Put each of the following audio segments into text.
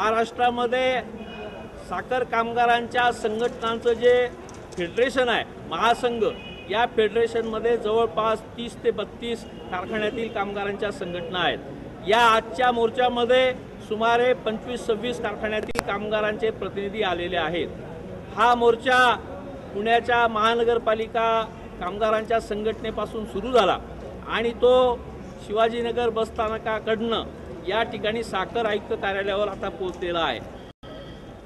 महाराष्ट्रामध्ये साखर कामगारांच्या संघटनांचं जे फेडरेशन आहे महासंघ या फेडरेशनमध्ये जवळपास तीस ते बत्तीस कारखान्यातील कामगारांच्या संघटना आहेत. या आजच्या मोर्चामध्ये सुमारे पंचवीस सव्वीस कारखान्यातील कामगारांचे प्रतिनिधी आलेले आहेत. हा मोर्चा पुण्याच्या महानगरपालिका कामगारांच्या संघटनेपासून सुरू झाला आणि तो शिवाजीनगर बसस्थानकाकडनं या ठिकाणी साखर आयुक्त कार्यालयावर आता पोहोचलेला आहे.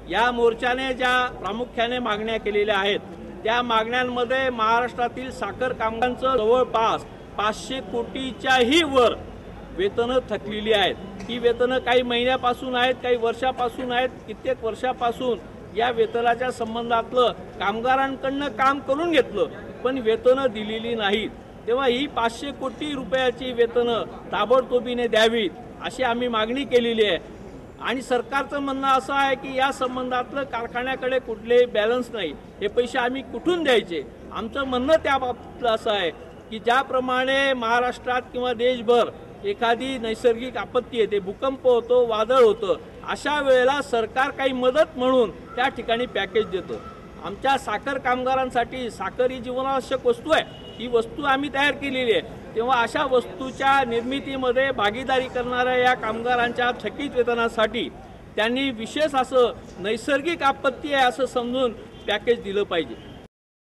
या मोर्चाने ज्या प्रामुख्याने मागण्या केलेल्या आहेत त्या मागण्यांमध्ये महाराष्ट्रातील साखर कामगारांचं जवळपास पाचशे कोटीच्याही वर वेतनं थकलेली आहेत. ही वेतनं काही महिन्यापासून आहेत काही वर्षापासून आहेत. कित्येक वर्षापासून या वेतनाच्या संबंधातलं कामगारांकडनं काम करून घेतलं पण वेतनं दिलेली नाहीत. तेव्हा ही पाचशे कोटी रुपयाची वेतनं ताबडतोबीने द्यावीत. अशी आम्ही मागणी केलेली आहे. आणि सरकारचं म्हणणं असं आहे की या संबंधातलं कारखान्याकडे कुठलेही बॅलन्स नाही हे पैसे आम्ही कुठून द्यायचे? आमचं म्हणणं त्या बाबतीतलं असं आहे की ज्याप्रमाणे महाराष्ट्रात किंवा देशभर एखादी नैसर्गिक आपत्ती येते भूकंप होतो वादळ होतं अशा वेळेला सरकार काही मदत म्हणून त्या ठिकाणी पॅकेज देतं. आमच्या साखर कामगारांसाठी साखर ही जीवनावश्यक वस्तू आहे. ही वस्तू आम्ही तयार केलेली आहे. तेव्हा अशा वस्तूच्या निर्मितीमध्ये भागीदारी करणाऱ्या या कामगारांच्या थकीत वेतनासाठी त्यांनी विशेष असं नैसर्गिक आपत्ती आहे असं समजून पॅकेज दिलं पाहिजे.